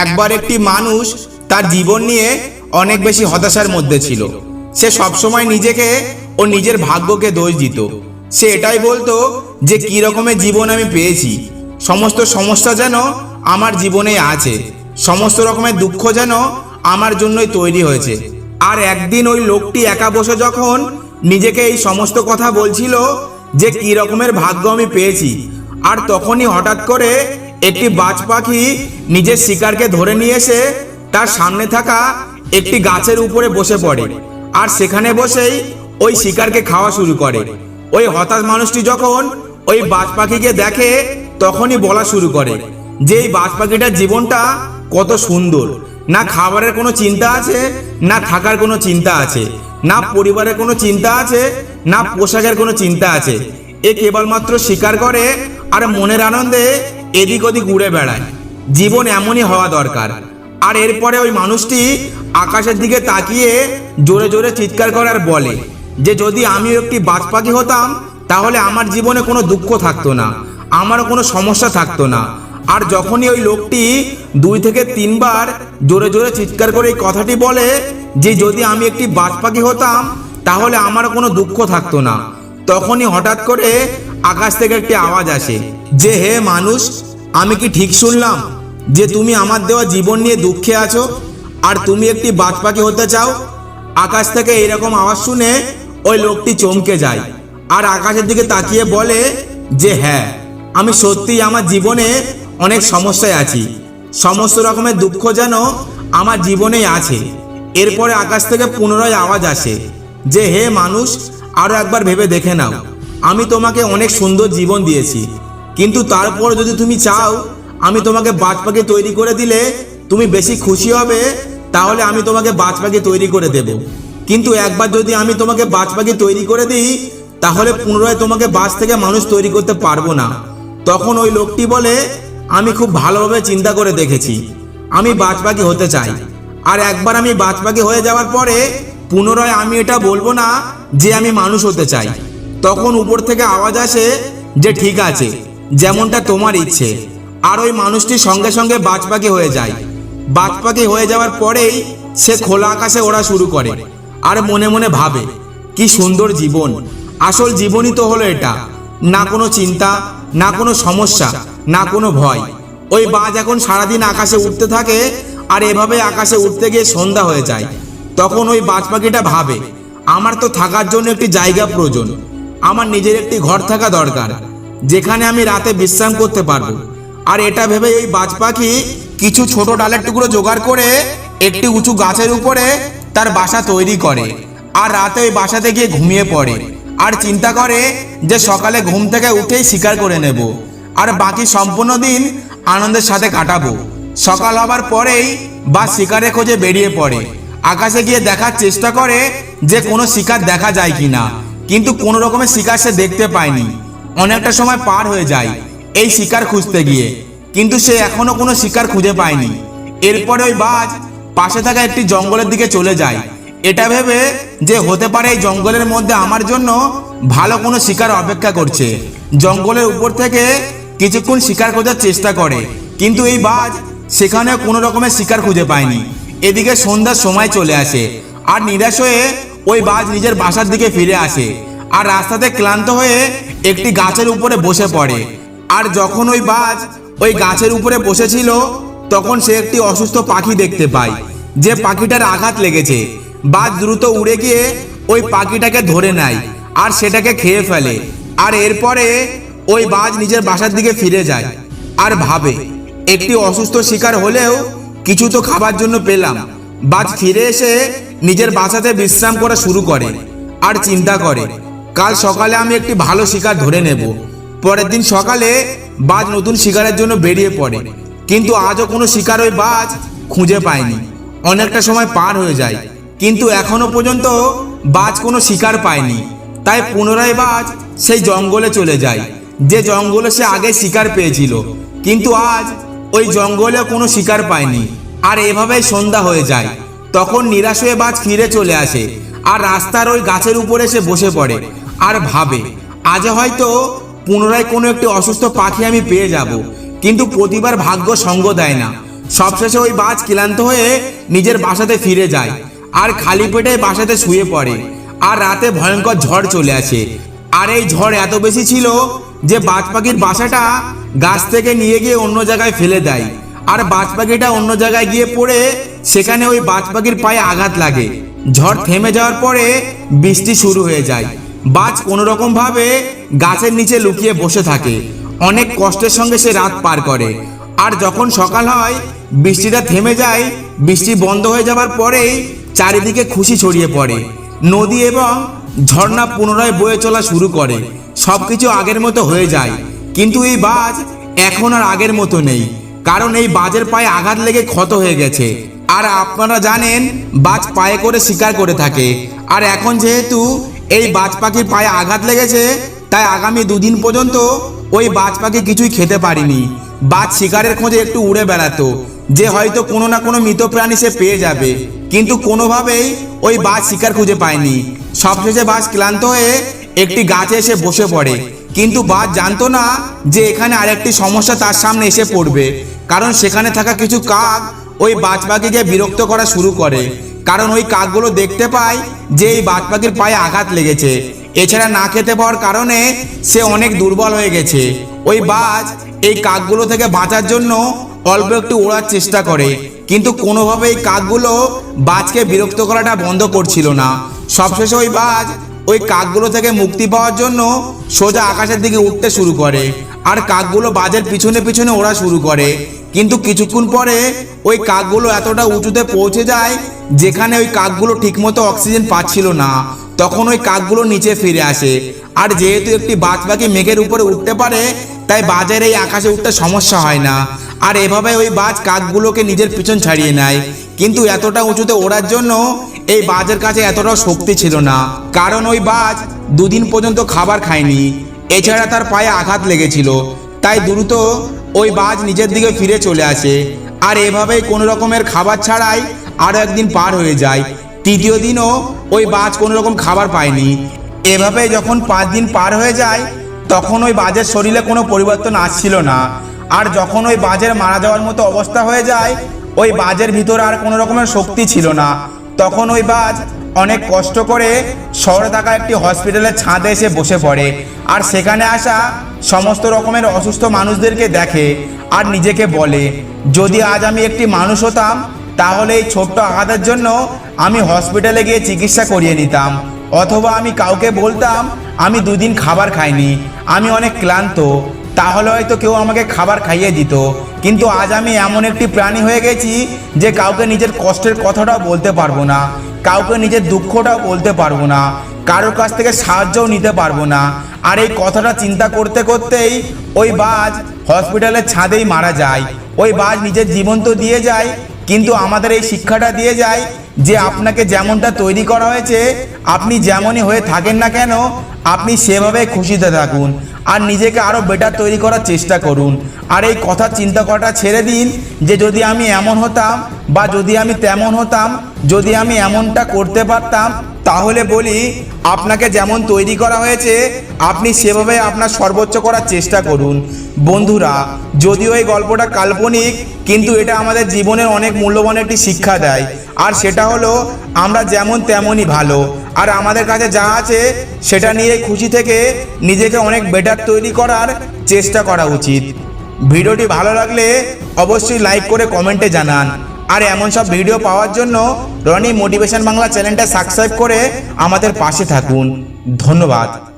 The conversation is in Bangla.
একবার একটি মানুষ তার জীবন নিয়ে অনেক বেশি হতাশার মধ্যে ছিল। সে সবসময় নিজেকে ও নিজের ভাগ্যকে দোষ দিত। সে এটাই বলতো যে, কী রকমের জীবন আমি পেয়েছি। সমস্ত সমস্যা যেন আমার জীবনে আছে। সমস্ত রকমের দুঃখ যেন আমার জন্যই তৈরি হয়েছে। আর একদিন ওই লোকটি একা বসে যখন নিজেকে এই সমস্ত কথা বলছিল যে, কী রকমের ভাগ্য আমি পেয়েছি। আর তখনই হঠাৎ করে একটি বাজ পাখি নিজের শিকারকে ধরে নিয়ে এসে তার সামনে থাকা একটি গাছের উপরে বসে পড়ে। আর সেখানে বসেই ওই শিকারকে খাওয়া শুরু করে। ওই হতাশ মানুষটি যখন ওই বাজ পাখিকে দেখে, তখনই বলা শুরু করে যে এই বাজ পাখিটার জীবনটা কত সুন্দর। না খাবারের কোনো চিন্তা আছে, না থাকার কোনো চিন্তা আছে, না পরিবারের কোনো চিন্তা আছে, না পোশাকের কোনো চিন্তা আছে। এ কেবলমাত্র স্বীকার করে আর মনের আনন্দে এদিক ওদিক উড়ে বেড়ায়। জীবন এমনই হওয়া দরকার। আর এরপরে ওই মানুষটি আকাশের দিকে তাকিয়ে জোরে জোরে চিৎকার করে আর বলে যে, যদি আমিও একটি বাজ পাখি হতাম, তাহলে আমার জীবনে কোনো দুঃখ থাকতো না, আমারও কোনো সমস্যা থাকতো না। আর যখনই ওই লোকটি দুই থেকে তিনবার জোরে জোরে চিৎকার করে এই কথাটি বলে যে, যদি আমি একটি বাজ পাখি হতাম, তাহলে আমার কোনো দুঃখ থাকতো না, তখনই হঠাৎ করে আকাশ থেকে একটি আওয়াজ আসে যে, হে মানুষ আমি কি ঠিক শুনলাম যে তুমি আমার দেওয়া জীবন নিয়ে দুঃখে আছো? আর তুমি একটি বাজ পাখি হতে চাও? আকাশ থেকে এরকম আওয়াজ শুনে ওই লোকটি চমকে যায় আর আকাশের দিকে তাকিয়ে বলে যে হ্যাঁ আমি সত্যিই আমার জীবনে অনেক সমস্যায় আছি। সমস্ত রকমের দুঃখ যেন আমার জীবনেই আছে। এরপরে আকাশ থেকে পুনরায় আওয়াজ আসে যে, হে মানুষ আরও একবার ভেবে দেখে নাও। আমি তোমাকে অনেক সুন্দর জীবন দিয়েছি। কিন্তু তারপর যদি তুমি চাও, আমি তোমাকে বাজ পাখি তৈরি করে দিলে তুমি বেশি খুশি হবে, তাহলে আমি তোমাকে বাজ পাখি তৈরি করে দেব। কিন্তু একবার যদি আমি তোমাকে বাজ পাখি তৈরি করে দিই, তাহলে পুনরায় তোমাকে বাস থেকে মানুষ তৈরি করতে পারব না। তখন ওই লোকটি বলে, আমি খুব ভালোভাবে চিন্তা করে দেখেছি। আমি বাজ পাখি হতে চাই। আর একবার আমি বাজ পাখি হয়ে যাওয়ার পরে পুনরায় আমি এটা বলব না যে আমি মানুষ হতে চাই। তখন উপর থেকে আওয়াজ আসে যে, ঠিক আছে যেমনটা তোমার ইচ্ছে। আর ওই মানুষটি সঙ্গে সঙ্গে বাজ পাখি হয়ে যায়। বাজ পাখি হয়ে যাওয়ার পরেই সে খোলা আকাশে ওড়া শুরু করে আর মনে মনে ভাবে, কি সুন্দর জীবন। আসল জীবনই তো হলো এটা। না কোনো চিন্তা, না কোনো সমস্যা, না কোনো ভয়। ওই বাজ এখন সারাদিন আকাশে উঠতে থাকে আর এভাবে আকাশে উঠতে গিয়ে সন্ধ্যা হয়ে যায়। তখন ওই বাজ পাখিটা ভাবে, আমার তো থাকার জন্য একটি জায়গা প্রয়োজন। আমার নিজের একটি ঘর থাকা দরকার। যেখানে আমি রাতে বিশ্রাম করতে পারব। আর এটা ভেবে এই বাজ পাখি কিছু ছোট ডালের টুকরো জোগাড় করে একটি উঁচু গাছের উপরে তার বাসা তৈরি করে আর রাতে ওই বাসাতে গিয়ে ঘুমিয়ে পড়ে আর চিন্তা করে যে সকালে ঘুম থেকে উঠেই শিকার করে নেব আর বাকি সম্পূর্ণ দিন আনন্দের সাথে কাটাবো। সকাল হবার পরেই বা শিকারের খোঁজে বেরিয়ে পড়ে। আকাশে গিয়ে দেখার চেষ্টা করে যে কোনো শিকার দেখা যায় কি না কিন্তু কোনো রকমের শিকার সে দেখতে পায়নি। অনেকটা সময় পার হয়ে যায় এই শিকার খুঁজতে গিয়ে। কিন্তু সে এখনও কোনো শিকার খুঁজে পায়নি। এরপরে ওই বাজ পাশে থাকা একটি জঙ্গলের দিকে চলে যায়। এটা ভেবে যে হতে পারে এই জঙ্গলের মধ্যে আমার জন্য ভালো কোনো শিকার অপেক্ষা করছে। জঙ্গলের উপর থেকে কিছুক্ষণ শিকার খোঁজার চেষ্টা করে। কিন্তু এই বাজ সেখানে কোনো রকমের শিকার খুঁজে পায়নি। এদিকে সন্ধ্যার সময় চলে আসে আর নিরাশ হয়ে ওই বাজ নিজের বাসার দিকে ফিরে আসে। আর রাস্তাতে ক্লান্ত হয়ে একটি গাছের উপরে বসে পড়ে। আর যখন ওই বাজ ওই গাছের উপরে বসেছিল, তখন সে একটি অসুস্থ পাখি দেখতে পায়, যে পাখিটার আঘাত লেগেছে। বাজ দ্রুত উড়ে গিয়ে ওই পাখিটাকে ধরে নেয় আর সেটাকে খেয়ে ফেলে। আর এরপরে ওই বাজ নিজের বাসার দিকে ফিরে যায় আর ভাবে, একটি অসুস্থ শিকার হলেও কিছু তো খাবার জন্য পেলাম। বাজ ফিরে এসে নিজের বাসাতে বিশ্রাম করা শুরু করে আর চিন্তা করে কাল সকালে আমি একটি ভালো শিকার ধরে নেব। পরের দিন সকালে বাজ নতুন শিকারের জন্য বেরিয়ে পড়ে। কিন্তু আজও কোনো শিকার ওই বাজ খুঁজে পায়নি অনেকটা সময় পার হয়ে যায়। কিন্তু এখনও পর্যন্ত বাজ কোনো শিকার পায়নি। তাই পুনরায় বাজ সেই জঙ্গলে চলে যায়। যে জঙ্গলে সে আগে শিকার পেয়েছিল। কিন্তু আজ ওই জঙ্গলে কোনো শিকার পায়নি। আর এভাবেই সন্ধ্যা হয়ে যায়। তখন নিরাশ হয়ে বাজ ফিরে চলে আসে। আর রাস্তার ওই গাছের উপরে সে বসে পড়ে। আর ভাবে। আজ হয়তো পুনরায় কোনো একটি অসুস্থ পাখি আমি পেয়ে যাব, কিন্তু প্রতিবার ভাগ্য সঙ্গ দেয় না। সবশেষে ওই বাজ ক্লান্ত হয়ে নিজের বাসাতে ফিরে যায়, আর খালি পেটে বাসাতে শুয়ে পড়ে, আর রাতে ভয়ঙ্কর ঝড় চলে আসে। আর এই ঝড় এত বেশি ছিল যে বাজ পাখির বাসাটা গাছ থেকে নিয়ে গিয়ে অন্য জায়গায় ফেলে দেয়, আর বাজ পাখিটা অন্য জায়গায় গিয়ে পড়ে সেখানে ওই বাজ পাখির পায়ে আঘাত লাগে। ঝড় থেমে যাওয়ার পরে বৃষ্টি শুরু হয়ে যায় বাজ কোনো রকম ভাবে গাছের নিচে লুকিয়ে বসে থাকে। অনেক কষ্টের সঙ্গে সে রাত পার করে। আর যখন সকাল হয়, বৃষ্টিটা থেমে যায়, বৃষ্টি বন্ধ হয়ে যাবার পরেই চারিদিকে খুশি ছড়িয়ে পড়ে। নদী এবং ঝর্ণা পুনরায় বয়ে চলা শুরু করে। সব কিছু আগের মতো হয়ে যায়। কিন্তু এই বাজ এখন আর আগের মতো নেই। কারণ এই বাজের পায়ে আঘাত লেগে ক্ষত হয়ে গেছে। আর আপনারা জানেন, বাজ পায়ে করে শিকার করে থাকে। আর এখন যেহেতু এই বাজ পাখির পায়ে আঘাত লেগেছে, তাই আগামী দুদিন পর্যন্ত ওই বাজ পাখি কিছুই খেতে পারিনি। বাজ শিকারের খোঁজে একটু উড়ে বেড়াতো, যে হয়তো কোনো না কোনো মৃত প্রাণী সে পেয়ে যাবে। কিন্তু কোনোভাবেই ওই বাজ শিকার খুঁজে পায়নি। সবশেষে বাজ ক্লান্ত হয়ে একটি গাছে এসে বসে পড়ে। কিন্তু বাজ জানতো না যে এখানে আরেকটি সমস্যা তার সামনে এসে পড়বে, কারণ সেখানে থাকা কিছু কাক ওই বাজ পাখিকে বিরক্ত করা শুরু করে। কারণ ওই কাকগুলো দেখতে পায় যে এই বাজ পাখির পায়ে আঘাত লেগেছে। এছাড়া না খেতে পাওয়ার কারণে সে অনেক দুর্বল হয়ে গেছে। ওই বাজ এই কাকগুলো থেকে বাঁচার জন্য অল্প একটু ওড়ার চেষ্টা করে। কিন্তু কোনোভাবেই কাকগুলো বাজকে বিরক্ত করাটা বন্ধ করছিল না। সবশেষে ওই বাজ ওই কাকগুলো থেকে মুক্তি পাওয়ার জন্য সোজা আকাশের দিকে উঠতে শুরু করে। আর কাকগুলো বাজের পিছনে পিছনে ওড়া শুরু করে। কিন্তু কিছুক্ষণ পরে ওই কাকগুলো এতটা উঁচুতে পৌঁছে যায় যেখানে ওই কাকগুলো ঠিকমতো অক্সিজেন পাচ্ছিল না। তখন ওই কাকগুলো নিচে ফিরে আসে। আর যেহেতু একটি বাজ পাখি মেঘের উপরে উঠতে পারে, তাই বাজের এই আকাশে উঠতে সমস্যা হয় না। আর এভাবে ওই বাজ কাকগুলোকে নিজের পিছন ছাড়িয়ে নেয়। কিন্তু এতটা উঁচুতে ওড়ার জন্য এই বাজের কাছে এতটাও শক্তি ছিল না। কারণ ওই বাজ দুদিন পর্যন্ত খাবার খায়নি। এছাড়া তার পায়ে আঘাত লেগেছিল। তাই দ্রুত ওই বাজ নিজের দিকে ফিরে চলে আসে। আর এভাবেই কোনো রকমের খাবার ছাড়াই আরও একদিন পার হয়ে যায়। তৃতীয় দিনও ওই বাজ কোনো রকম খাবার পায়নি। এভাবে যখন পাঁচ দিন পার হয়ে যায়, তখন ওই বাজের শরীরে কোনো পরিবর্তন আসছিল না। আর যখন ওই বাজের মারা যাওয়ার মতো অবস্থা হয়ে যায়, ওই বাজের ভিতরে আর কোনো রকমের শক্তি ছিল না। তখন ওই বাজ অনেক কষ্ট করে শহরে থাকা একটি হসপিটালের ছাদে এসে বসে পড়ে। আর সেখানে আসা সমস্ত রকমের অসুস্থ মানুষদেরকে দেখে আর নিজেকে বলে, যদি আজ আমি একটি মানুষ হতাম, তাহলে এই ছোট্ট আঘাতের জন্য আমি হসপিটালে গিয়ে চিকিৎসা করিয়ে নিতাম। অথবা আমি কাউকে বলতাম, আমি দুদিন খাবার খাইনি, আমি অনেক ক্লান্ত, তাহলে হয়তো কেউ আমাকে খাবার খাইয়ে দিত। কিন্তু আজ আমি এমন একটি প্রাণী হয়ে গেছি যে কাউকে নিজের কষ্টের কথাটাও বলতে পারব না, কাউকে নিজের দুঃখটাও বলতে পারব না, কারোর কাছ থেকে সাহায্যও নিতে পারব না। আর এই কথাটা চিন্তা করতে করতেই ওই বাজ হসপিটালের ছাদেই মারা যায়। ওই বাজ নিজের জীবন তো দিয়ে যায়, কিন্তু আমাদের এই শিক্ষাটা দিয়ে যায় যে আপনাকে যেমনটা তৈরি করা হয়েছে, আপনি যেমনই হয়ে থাকেন না কেন, আপনি সেভাবে খুশিতে থাকুন। আর নিজেকে আরও বেটার তৈরি করার চেষ্টা করুন। আর এই কথা চিন্তা করাটা ছেড়ে দিন যে যদি আমি এমন হতাম বা যদি আমি তেমন হতাম, যদি আমি এমনটা করতে পারতাম তাহলে বলি, আপনাকে যেমন তৈরি করা হয়েছে, আপনি সেভাবে আপনার সর্বোচ্চ করার চেষ্টা করুন। বন্ধুরা, যদিও এই গল্পটা কাল্পনিক, কিন্তু এটা আমাদের জীবনের অনেক মূল্যবান একটি শিক্ষা দেয়। আর সেটা হলো, আমরা যেমন তেমনই ভালো। আর আমাদের কাছে যা আছে, সেটা নিয়ে খুশি থেকে নিজেকে অনেক বেটার তৈরি করার চেষ্টা করা উচিত। ভিডিওটি ভালো লাগলে অবশ্যই লাইক করে কমেন্টে জানান। আর এমন সব ভিডিও পাওয়ার জন্য রনি মোটিভেশন বাংলা চ্যানেলটা সাবস্ক্রাইব করে আমাদের পাশে থাকুন। ধন্যবাদ।